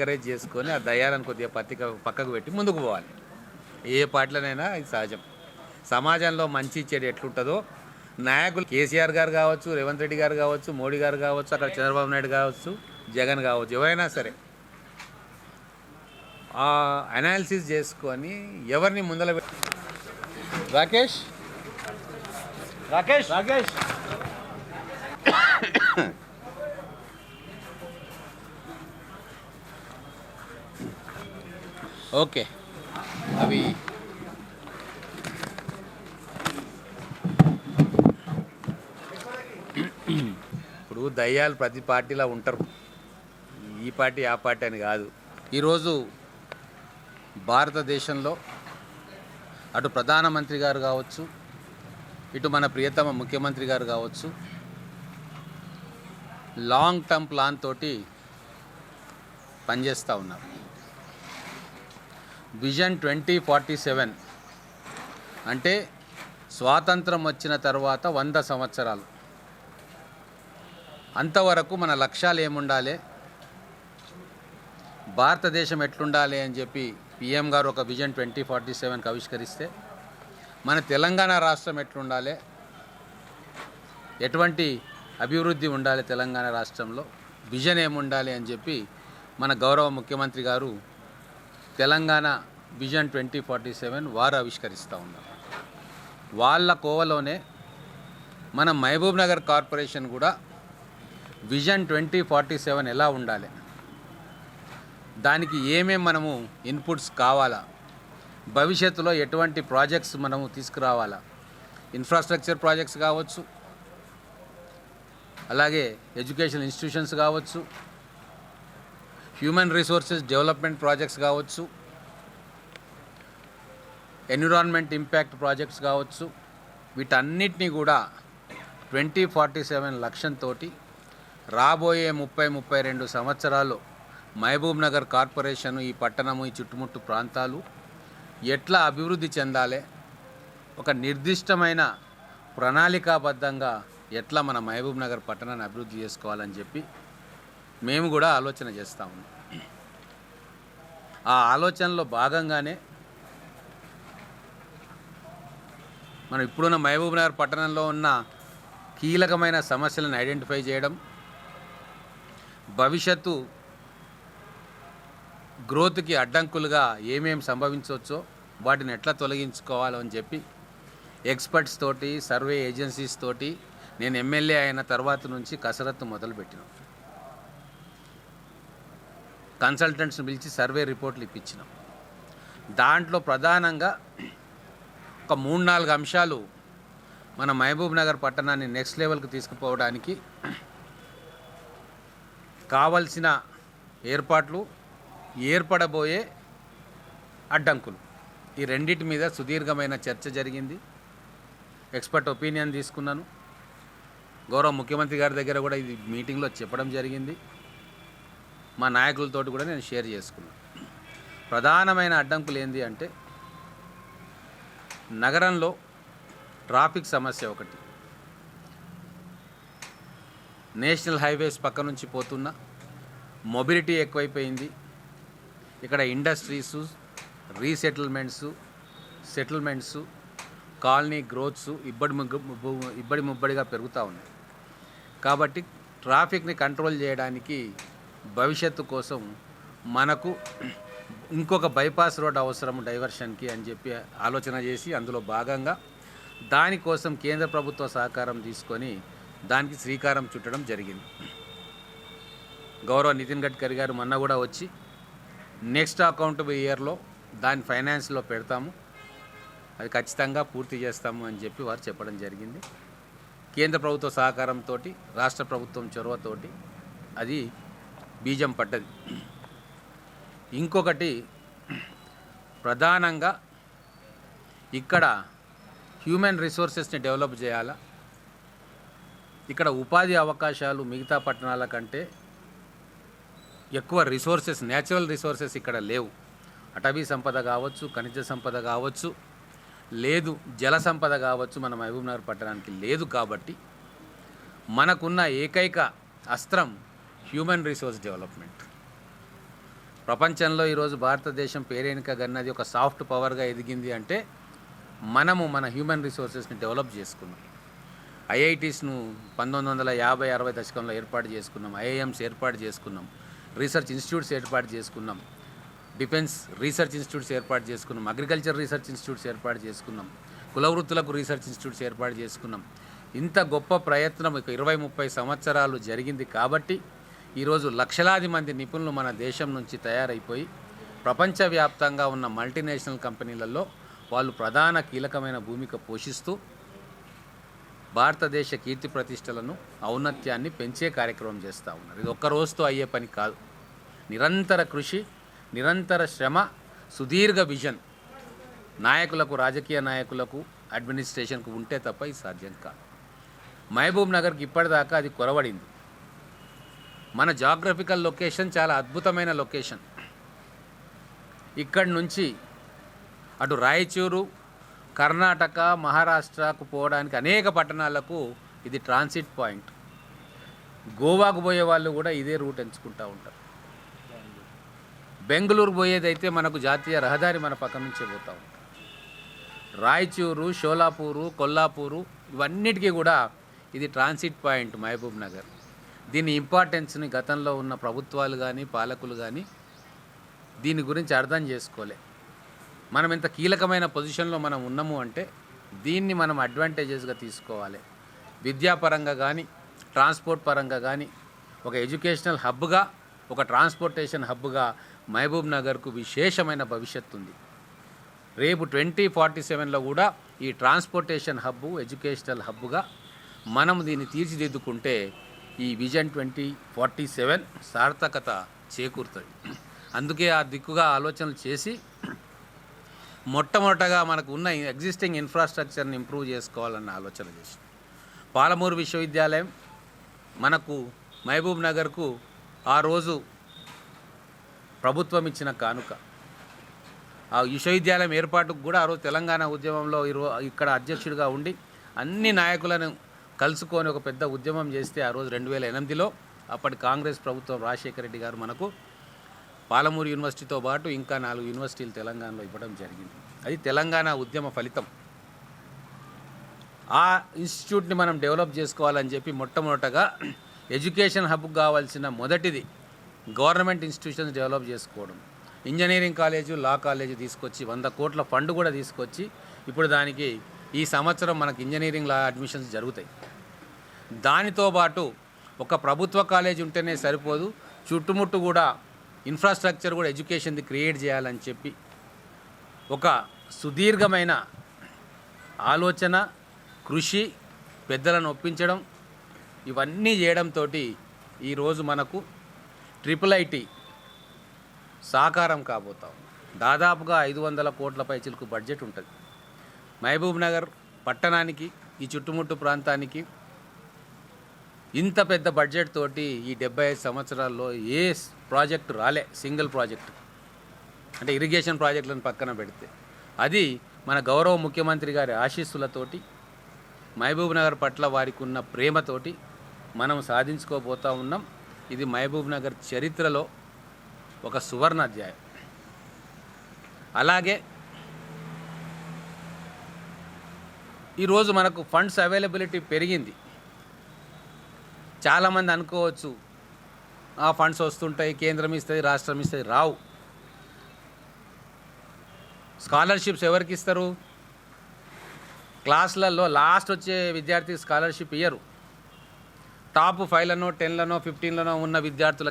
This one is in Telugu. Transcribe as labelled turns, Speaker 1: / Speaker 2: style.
Speaker 1: ఎంకరేజ్ చేసుకొని ఆ దయాలను కొద్దిగా పత్తిక పక్కకు పెట్టి ముందుకు పోవాలి. ఏ పార్టీలోనైనా ఇది సహజం. సమాజంలో మంచి చెడు ఎట్లుంటుందో నాయకులు కేసీఆర్ గారు కావచ్చు రేవంత్ రెడ్డి గారు కావచ్చు మోడీ గారు కావచ్చు అక్కడ చంద్రబాబు నాయుడు కావచ్చు జగన్ కావచ్చు ఎవరైనా సరే. ఆ అనాలిసిస్ చేసుకొని ఎవరిని ముందల రాకేష్? రాకేష్? రాకేష్. ఓకే. అవి. ఇప్పుడు దయ్యాలు ప్రతి పార్టీలా ఉంటారు. ఈ పార్టీ ఆ పార్టీ అని కాదు. ఈరోజు భారతదేశంలో అటు ప్రధానమంత్రి గారు కావచ్చు ఇటు మన ప్రియతమ ముఖ్యమంత్రి గారు కావచ్చు లాంగ్ టర్మ్ ప్లాన్ తోటి పనిచేస్తూ ఉన్నారు. Vision twenty forty seven. అంటే స్వాతంత్రం వచ్చిన తర్వాత వంద సంవత్సరాలు. అంతవరకు మన లక్ష్యాలు ఏముండాలి? భారతదేశం ఎట్లుండాలి అని చెప్పి పిఎం గారు ఒక విజన్ ట్వంటీ ఫార్టీ సెవెన్కి ఆవిష్కరిస్తే మన తెలంగాణ రాష్ట్రం ఎట్లుండాలి? ఎటువంటి అభివృద్ధి ఉండాలి తెలంగాణ రాష్ట్రంలో? విజన్ ఏముండాలి అని చెప్పి మన గౌరవ ముఖ్యమంత్రి గారు Telangana vision twenty forty seven వారు ఆవిష్కరిస్తూ ఉన్నారు. వాళ్ళ కోవలోనే మన మహబూబ్ నగర్ కార్పొరేషన్ కూడా విజన్ ట్వంటీ ఫార్టీ సెవెన్ ఎలా ఉండాలి? దానికి ఏమేం మనము ఇన్పుట్స్ కావాలా? భవిష్యత్తులో ఎటువంటి ప్రాజెక్ట్స్ మనము తీసుకురావాలా? ఇన్ఫ్రాస్ట్రక్చర్ ప్రాజెక్ట్స్ కావచ్చు అలాగే ఎడ్యుకేషన్ ఇన్స్టిట్యూషన్స్ కావచ్చు హ్యూమన్ రిసోర్సెస్ డెవలప్మెంట్ ప్రాజెక్ట్స్ కావచ్చు ఎన్విరాన్మెంట్ ఇంపాక్ట్ ప్రాజెక్ట్స్ కావచ్చు వీటన్నిటినీ కూడా ట్వంటీ ఫార్టీ సెవెన్ లక్ష్యంతో రాబోయే ముప్పై ముప్పై రెండు సంవత్సరాలు మహబూబ్ నగర్ కార్పొరేషన్ ఈ పట్టణము ఈ చుట్టుముట్టు ప్రాంతాలు ఎట్లా అభివృద్ధి చెందాలి ఒక నిర్దిష్టమైన ప్రణాళికాబద్ధంగా ఎట్లా మన మహబూబ్ నగర్ పట్టణాన్ని అభివృద్ధి చేసుకోవాలని చెప్పి మేము కూడా ఆలోచన చేస్తాము ఉన్నాం. ఆ ఆలోచనలో భాగంగానే మనం ఇప్పుడున్న మహబూబ్నగర్ పట్టణంలో ఉన్న కీలకమైన సమస్యలను ఐడెంటిఫై చేయడం భవిష్యత్తు గ్రోత్కి అడ్డంకులుగా ఏమేమి సంభవించవచ్చో వాటిని ఎట్లా తొలగించుకోవాలో అని చెప్పి ఎక్స్పర్ట్స్ తోటి సర్వే ఏజెన్సీస్ తోటి నేను ఎమ్మెల్యే అయిన తర్వాత నుంచి కసరత్తు మొదలుపెట్టినాం. కన్సల్టెంట్స్ని పిలిచి సర్వే రిపోర్ట్లు ఇప్పించినాం. దాంట్లో ప్రధానంగా ఒక మూడు నాలుగు అంశాలు మన మహబూబ్ నగర్ పట్టణాన్ని నెక్స్ట్ లెవెల్కి తీసుకుపోవడానికి కావలసిన ఏర్పాట్లు ఏర్పడబోయే అడ్డంకులు. ఈ రెండింటి మీద సుదీర్ఘమైన చర్చ జరిగింది. ఎక్స్పర్ట్ ఒపీనియన్ తీసుకున్నాను. గౌరవ ముఖ్యమంత్రి గారి దగ్గర కూడా ఇది మీటింగ్లో చెప్పడం జరిగింది. మా నాయకులతోటి కూడా నేను షేర్ చేసుకున్నాను ప్రధానమైన అడ్డంకులు ఏంటి అంటే నగరంలో ట్రాఫిక్ సమస్య ఒకటి. నేషనల్ హైవేస్ పక్క నుంచి పోతున్న మొబిలిటీ ఎక్కువైపోయింది. ఇక్కడ industries resettlements settlements colony growths ఇబ్బడి ముగ్గు ఇబ్బడి ముబ్బడిగా పెరుగుతూ ఉన్నాయి. కాబట్టి ట్రాఫిక్ని కంట్రోల్ చేయడానికి భవిష్యత్తు కోసం మనకు ఇంకొక బైపాస్ రోడ్ అవసరం డైవర్షన్కి అని చెప్పి ఆలోచన చేసి అందులో భాగంగా దానికోసం కేంద్ర ప్రభుత్వ సహకారం తీసుకొని దానికి శ్రీకారం చుట్టడం జరిగింది. గౌరవ నితిన్ గడ్కరీ గారు మొన్న కూడా వచ్చి నెక్స్ట్ అకౌంట్ ఇయర్లో దాని ఫైనాన్స్లో పెడతాము అది ఖచ్చితంగా పూర్తి చేస్తాము అని చెప్పి వారు చెప్పడం జరిగింది. కేంద్ర ప్రభుత్వ సహకారంతో రాష్ట్ర ప్రభుత్వం చొరవతోటి అది బీజం పడ్డది. ఇంకొకటి ప్రధానంగా ఇక్కడ హ్యూమన్ రిసోర్సెస్ని డెవలప్ చేయాలా? ఇక్కడ ఉపాధి అవకాశాలు మిగతా పట్టణాల కంటే ఎక్కువ రిసోర్సెస్ న్యాచురల్ రిసోర్సెస్ ఇక్కడ లేవు. అటవీ సంపద కావచ్చు ఖనిజ సంపద కావచ్చు లేదు జల సంపద కావచ్చు మన మహబూబ్నగర్ పట్టణానికి లేదు కాబట్టి మనకున్న ఏకైక అస్త్రం హ్యూమన్ రిసోర్స్ డెవలప్మెంట్. ప్రపంచంలో ఈరోజు భారతదేశం పేరేనిక గన్నది ఒక సాఫ్ట్ పవర్గా ఎదిగింది అంటే మనము మన హ్యూమన్ రిసోర్సెస్ని డెవలప్ చేసుకున్నాం. ఐఐటీస్ను పంతొమ్మిది వందల యాభై అరవై దశకంలో ఏర్పాటు చేసుకున్నాం ఐఐఎంస్ ఏర్పాటు చేసుకున్నాం రీసెర్చ్ ఇన్స్టిట్యూట్స్ ఏర్పాటు చేసుకున్నాం డిఫెన్స్ రీసెర్చ్ ఇన్స్టిట్యూట్స్ ఏర్పాటు చేసుకున్నాం అగ్రికల్చర్ రీసెర్చ్ ఇన్స్టిట్యూట్స్ ఏర్పాటు చేసుకున్నాం కులవృత్తులకు రీసెర్చ్ ఇన్స్టిట్యూట్స్ ఏర్పాటు చేసుకున్నాం. ఇంత గొప్ప ప్రయత్నం ఇక ఇరవై ముప్పై సంవత్సరాలు జరిగింది కాబట్టి ఈరోజు లక్షలాది మంది నిపుణులు మన దేశం నుంచి తయారైపోయి ప్రపంచవ్యాప్తంగా ఉన్న మల్టీనేషనల్ కంపెనీలలో వాళ్ళు ప్రధాన కీలకమైన భూమిక పోషిస్తూ భారతదేశ కీర్తి ప్రతిష్టలను ఔన్నత్యాన్ని పెంచే కార్యక్రమం చేస్తూ ఉన్నారు. ఇది ఒక్క రోజుతో అయ్యే పని కాదు. నిరంతర కృషి నిరంతర శ్రమ సుదీర్ఘ విజన్ నాయకులకు రాజకీయ నాయకులకు అడ్మినిస్ట్రేషన్కు ఉంటే తప్ప ఇది సాధ్యం కాదు. మహబూబ్ నగర్కి ఇప్పటిదాకా అది కొరవడింది. మన జాగ్రఫికల్ లొకేషన్ చాలా అద్భుతమైన లొకేషన్. ఇక్కడి నుంచి అటు రాయచూరు కర్ణాటక మహారాష్ట్రకు పోవడానికి అనేక పట్టణాలకు ఇది ట్రాన్సిట్ పాయింట్ గోవాకు పోయే వాళ్ళు కూడా ఇదే రూట్ ఎంచుకుంటూ ఉంటారు. బెంగళూరు పోయేదైతే మనకు జాతీయ రహదారి మన పక్క నుంచే పోతూ ఉంటాం రాయచూరు షోలాపూరు కొల్లాపూరు ఇవన్నిటికీ కూడా ఇది ట్రాన్సిట్ పాయింట్ మహబూబ్ నగర్. దీని ఇంపార్టెన్స్ని గతంలో ఉన్న ప్రభుత్వాలు కానీ పాలకులు కానీ దీని గురించి అర్థం చేసుకోలే. మనం ఇంత కీలకమైన పొజిషన్లో మనం ఉన్నాము అంటే దీన్ని మనం అడ్వాంటేజెస్గా తీసుకోవాలి. విద్యాపరంగా కానీ ట్రాన్స్పోర్ట్ పరంగా కానీ ఒక ఎడ్యుకేషనల్ హబ్గా ఒక ట్రాన్స్పోర్టేషన్ హబ్గా మహబూబ్ నగర్కు విశేషమైన భవిష్యత్తు ఉంది. రేపు ట్వంటీ ఫార్టీ సెవెన్లో కూడా ఈ ట్రాన్స్పోర్టేషన్ హబ్బు ఎడ్యుకేషనల్ హబ్గా మనం దీన్ని తీర్చిదిద్దుకుంటే ఈ విజన్ ట్వంటీ ఫార్టీ సెవెన్ సార్థకత చేకూరుతుంది. అందుకే ఆ దిక్కుగా ఆలోచనలు చేసి మొట్టమొదటగా మనకు ఉన్న ఎగ్జిస్టింగ్ ఇన్ఫ్రాస్ట్రక్చర్ని ఇంప్రూవ్ చేసుకోవాలన్న ఆలోచన చేసి. పాలమూరు విశ్వవిద్యాలయం మనకు మహబూబ్ నగర్కు ఆ రోజు ప్రభుత్వం ఇచ్చిన కానుక. ఆ విశ్వవిద్యాలయం ఏర్పాటుకు కూడా ఆ రోజు తెలంగాణ ఉద్యమంలో ఈరో ఇక్కడ అధ్యక్షుడిగా ఉండి అన్ని నాయకులను కలుసుకొని ఒక పెద్ద ఉద్యమం చేస్తే ఆ రోజు రెండు వేల ఎనిమిదిలో అప్పటి కాంగ్రెస్ ప్రభుత్వం రాజశేఖర రెడ్డి గారు మనకు పాలమూరు యూనివర్సిటీతో పాటు ఇంకా నాలుగు యూనివర్సిటీలు తెలంగాణలో ఇవ్వడం జరిగింది. అది తెలంగాణ ఉద్యమ ఫలితం. ఆ ఇన్స్టిట్యూట్ని మనం డెవలప్ చేసుకోవాలని చెప్పి మొట్టమొదటగా ఎడ్యుకేషన్ హబ్కు కావాల్సిన మొదటిది గవర్నమెంట్ ఇన్స్టిట్యూషన్స్ డెవలప్ చేసుకోవడం. ఇంజనీరింగ్ కాలేజు లా కాలేజు తీసుకొచ్చి వంద కోట్ల ఫండ్ కూడా తీసుకొచ్చి ఇప్పుడు దానికి ఈ సంవత్సరం మనకు ఇంజనీరింగ్ లా అడ్మిషన్స్ జరుగుతాయి. దానితో పాటు ఒక ప్రభుత్వ కాలేజ్ ఉంటేనే సరిపోదు. చుట్టుముట్టు కూడా ఇన్ఫ్రాస్ట్రక్చర్ కూడా ఎడ్యుకేషన్ది క్రియేట్ చేయాలని చెప్పి ఒక సుదీర్ఘమైన ఆలోచన కృషి పెద్దలను ఒప్పించడం ఇవన్నీ చేయడంతో ఈరోజు మనకు ట్రిపుల్ ఐటీ సాకారం కాబోతాం దాదాపుగా ఐదు వందల కోట్ల పైచిలకు బడ్జెట్ ఉంటుంది. మహబూబ్ నగర్ పట్టణానికి ఈ చుట్టుముట్టు ప్రాంతానికి ఇంత పెద్ద బడ్జెట్ తోటి ఈ డెబ్బై ఐదు సంవత్సరాల్లో ఏ ప్రాజెక్ట్ ప్రాజెక్టు రాలే సింగిల్ ప్రాజెక్టు అంటే ఇరిగేషన్ ప్రాజెక్టులను పక్కన పెడితే. అది మన గౌరవ ముఖ్యమంత్రి గారి ఆశీస్సులతోటి మహబూబ్ నగర్ పట్ల వారికి ఉన్న ప్రేమతోటి మనం సాధించుకోబోతా ఉన్నాం. ఇది మహబూబ్ నగర్ చరిత్రలో ఒక సువర్ణ అధ్యాయం అలాగే ఈరోజు మనకు ఫండ్స్ అవైలబిలిటీ పెరిగింది. చాలామంది అనుకోవచ్చు ఆ ఫండ్స్ వస్తుంటాయి కేంద్రం ఇస్తుంది రాష్ట్రం ఇస్తుంది రావు. స్కాలర్షిప్స్ ఎవరికి ఇస్తారు? క్లాసులలో లాస్ట్ వచ్చే విద్యార్థికి స్కాలర్షిప్ ఇయ్యరు. టాప్ ఫైవ్లనో టెన్లనో ఫిఫ్టీన్లనో ఉన్న విద్యార్థులకు